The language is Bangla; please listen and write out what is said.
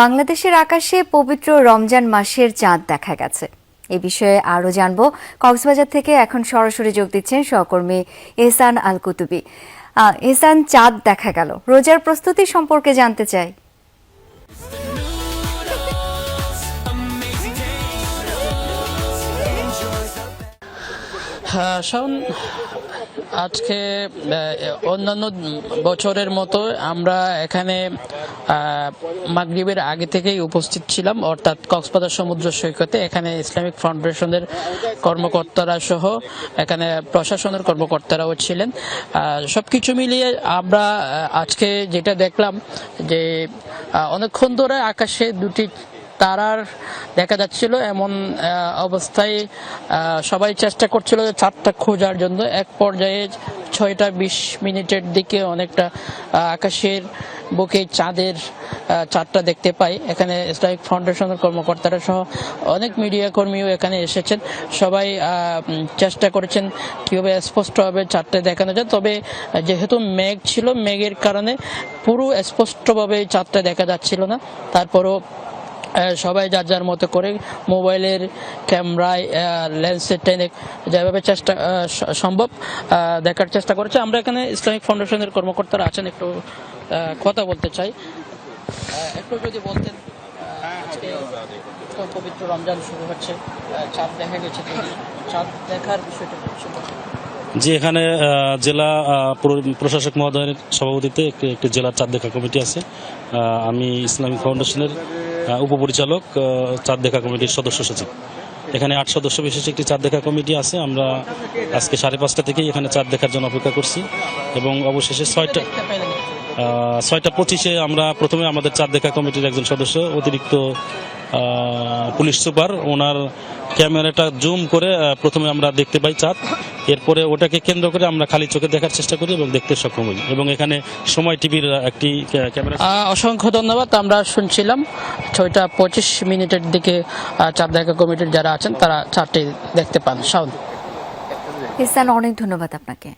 বাংলাদেশের আকাশে পবিত্র রমজান মাসের চাঁদ দেখা গেছে। এ বিষয়ে আরও জানব। কক্সবাজার থেকে এখন সরাসরি যোগ দিচ্ছেন সহকর্মী এহসান আল কুতুবি এহসান, চাঁদ দেখা গেল। রোজার প্রস্তুতি সম্পর্কে জানতে চাই। শাওন, আজকে অন্যান্য বছরের মতো আমরা এখানে মাগরিবের আগে থেকেই উপস্থিত ছিলাম, অর্থাৎ কক্সবাজার সমুদ্র সৈকতে, এখানে ইসলামিক ফাউন্ডেশনের কর্মকর্তারা সহ, এখানে প্রশাসনের কর্মকর্তারাও ছিলেন। সব কিছু মিলিয়ে আমরা আজকে যেটা দেখলাম যে অনেকক্ষণ ধরে আকাশে দুটি তারার দেখা যাচ্ছিল এমন অবস্থায় সবাই চেষ্টা করছিল যে চাঁদটা খোঁজার জন্য। এক পর্যায়ে ছয়টা বিশ মিনিটের দিকে অনেকটা আকাশের বুকে চাঁদের চাঁদটা দেখতে পাই। এখানে ইসলামিক ফাউন্ডেশনের কর্মকর্তারা সহ অনেক মিডিয়া কর্মীও এখানে এসেছেন। সবাই চেষ্টা করেছেন কীভাবে স্পষ্টভাবে চাঁদটা দেখানো যায়। তবে যেহেতু মেঘ ছিল, মেঘের কারণে পুরো স্পষ্টভাবে চাঁদটা দেখা যাচ্ছিল না। তারপরও সবাই যার যার মতো করে মোবাইলের ক্যামেরায় লেন্সের টেনে যেভাবে চেষ্টা সম্ভব দেখার চেষ্টা করেছে। আমরা এখানে ইসলামিক ফাউন্ডেশনের কর্মকর্তারা আছেন একটু কথা বলতে চাই। একটু যদি বলতেন আহ, পবিত্র রমজান শুরু হচ্ছে চাঁদ দেখা গেছে চাঁদ দেখার বিষয়টা? জি এখানে জেলা প্রশাসক মহোদয়ের সভাপতিতে একটি একটি জেলা চাঁদ দেখা কমিটি আছে। আমি ইসলামিক ফাউন্ডেশনের উপপরিচালক চার চাঁদ দেখা কমিটির সদস্য সচিব। এখানে আট সদস্য বিশেষ একটি চাঁদ দেখা কমিটি আছে। আমরা আজকে সাড়ে পাঁচটা থেকেই এখানে চাঁদ দেখার জন্য অপেক্ষা করছি এবং অবশেষে ছয়টা ছয়টা পঁচিশে আমরা প্রথমে আমাদের চাঁদ দেখা কমিটির একজন সদস্য, অতিরিক্ত পুলিশ সুপার ওনার ক্যামেরাটা জুম করে প্রথমে আমরা দেখতে পাই চাঁদ। এরপরে ওটাকে কেন্দ্র করে আমরা খালি চোখে দেখার চেষ্টা করি এবং দেখতে সক্ষম হই। এবং এখানে সময় টিভির একটি ক্যামেরা অসংখ্য ধন্যবাদ আমরা শুনছিলাম। ছয়টা পঁচিশ মিনিটের দিকে চাঁদ দেখা কমিটির যারা আছেন তারা চারটি দেখতে পান। শাওন। এহসান অনেক ধন্যবাদ আপনাকে।